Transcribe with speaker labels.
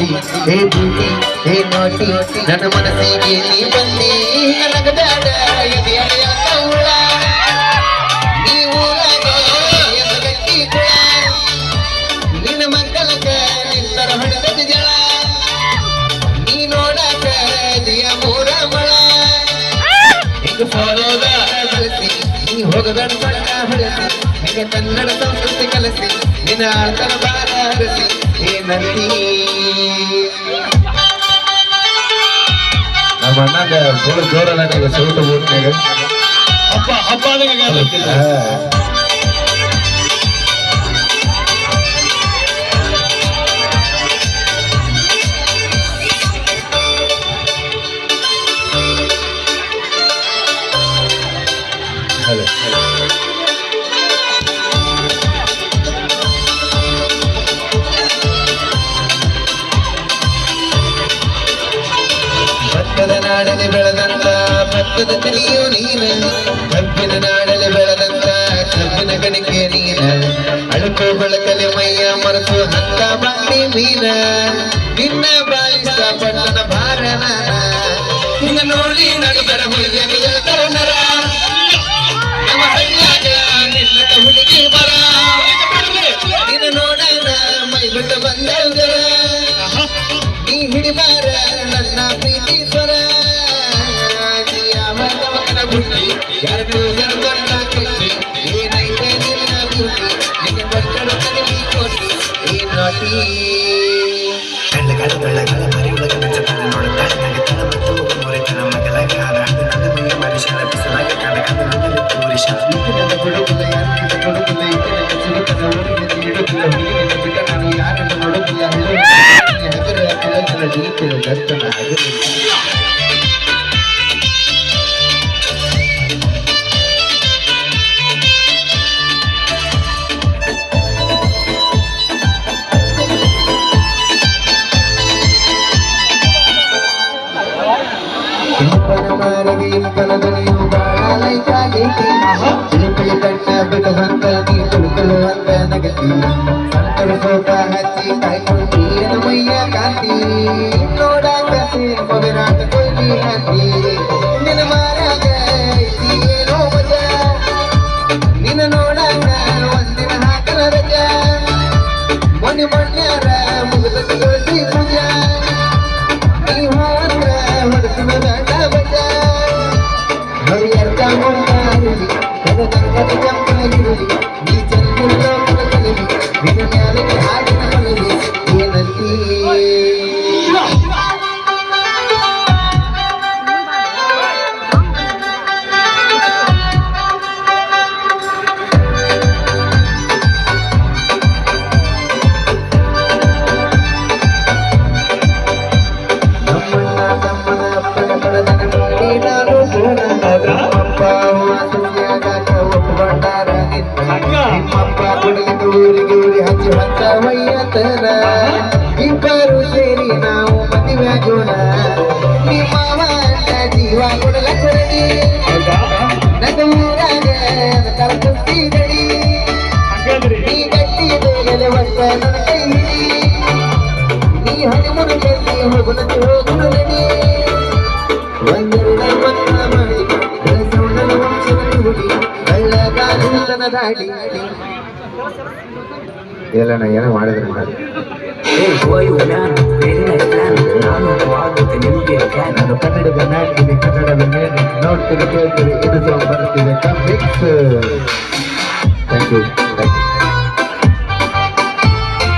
Speaker 1: ಮಂದಿ ಹೇ ಬ್ಯೂಟಿ ಹೇ ನೋಟಿ ನನ್ನ ಮನಸ್ಸಿಗೆ ನೀ ಬಂದಿ. ನನಗ ಬೇಡ ಎದೆಯ ಕೌಳ. ನೀ ನೋಡಕ ದಿಯ ಮೂರ ಮಳ. ಹಿಂಗ ಕನ್ನಡ ಸಂಸ್ಕೃತಿ ಕಲಸಿ, ನಿನ್ನ ಆಳ್ತನ ಬಾರ அரசி நந்தி நம்ம அண்ணா அந்த பொருள் ஜோரா நீங்க சொல்லிட்டு
Speaker 2: போட்டுனீங்க அப்பா அப்பா தான்
Speaker 1: கேட்டு Hello. ಭತ್ತದ ನಾಡಲ್ಲಿ ಬೆಳೆದಂತ ಭತ್ತದ ಕಲಿಯೋ ನೀನ ಕಬ್ಬಿನ ನಾಡಲ್ಲಿ ಬೆಳೆದಂತ ಕಬ್ಬಿನ ಗಣಿಕೆ ನೀನ ಅಳುಕು ಬೆಳಕಲಿ ಮೈಯ ಮರೆತು ಹತ್ತ ಬಾರಿ ಮೀನ ನಿನ್ನ ಬಾಯಿಸ ಪಟ್ಟಣ ಭಾರನ ನಾನ. ನಿನ್ನ ನೋಡಿ ನಗದರ ಹುಡುಗಿಯ
Speaker 3: ಕಳ್ಳಗಳ ಬೆಳ್ಳಗಳ ಮರಿಯುಳಗ ಮೆಚ್ಚತನ ನೋಡುತ್ತಾಳೆ ಮತ್ತು ಮುರಿತನ ಮಗಲಾಗ ಹಾರಾಡು ನನ್ನ ಮೈಯ ಮನುಷ್ಯನ ಬಿಸಲಾಗ ಕಣಕದ ನನ್ನ
Speaker 1: ನಾನು ಯಾರನ್ನು ನೋಡುತ್ತಿಲ್ಲ ಹಗರ ಕಲಕಲ ನೀತಿರ ದರ್ತನ ಹಗರಿಲ್ಲ ಮಾರಗೆ ಇಂಪನ ದನಿಯು ಬಾಳ ಲೈಕಾಗೈತಿ ಚಿಳುಕಳಿ ಕಣ್ಣ ಬಿಡುವಂತ ನೀ ತುಳುಕುಳುವಂತ ನಗತಿ ಸಂತರ ಸೋಟ ಹಚ್ಚಿ జగ జగ జగ జగ ನಿಮ್ಮಪ್ಪ ಕುಡಿಲಿಕ್ಕೆ ಊರಿಗೆ ಊರಿ ಹಚ್ಚಿ ಹೊತ್ತ ವಯ್ಯತನ ಇಬ್ಬರು ಸೇರಿ ನಾವು ಮದುವೆ ಆಗೋಣ. ನಿಮ್ಮ ಜೀವ ಕೊಡಲಕ್ಕ ರೆಡಿ ನನ್ನ ಊರಾಗ ಕಲ್ಪಿಸ್ತಿ ಗಡಿ
Speaker 2: ಹಂಗಂದ್ರಿ
Speaker 1: ನೀ ಗಟ್ಟಿ ಬೇಗಲೆ ಒಟ್ಟ ನನ್ನ ಕೈ ಕಳ್ಳಗಾಲಿತನ ದಾಡಿ ಎಲ್ಲಣ್ಣ ಏನೋ ಮಾಡಿದ್ರೆ ಮಾಡಿ
Speaker 3: Hey boy, you man, very nice plan. ನಾನು ಆಗುತ್ತೆ ನಿಮಗೆ ಫ್ಯಾನ್
Speaker 1: ನಾನು ಕನ್ನಡದ ನಾಡಿಗೆ ಕನ್ನಡದ ಮೇಲೆ ನೋಡ್ತಿರಿ ಕೇಳ್ತೀರಿ ಇದು ಸಹ ಬರ್ತಿದೆ ಕಮ್ ಥ್ಯಾಂಕ್ ಯು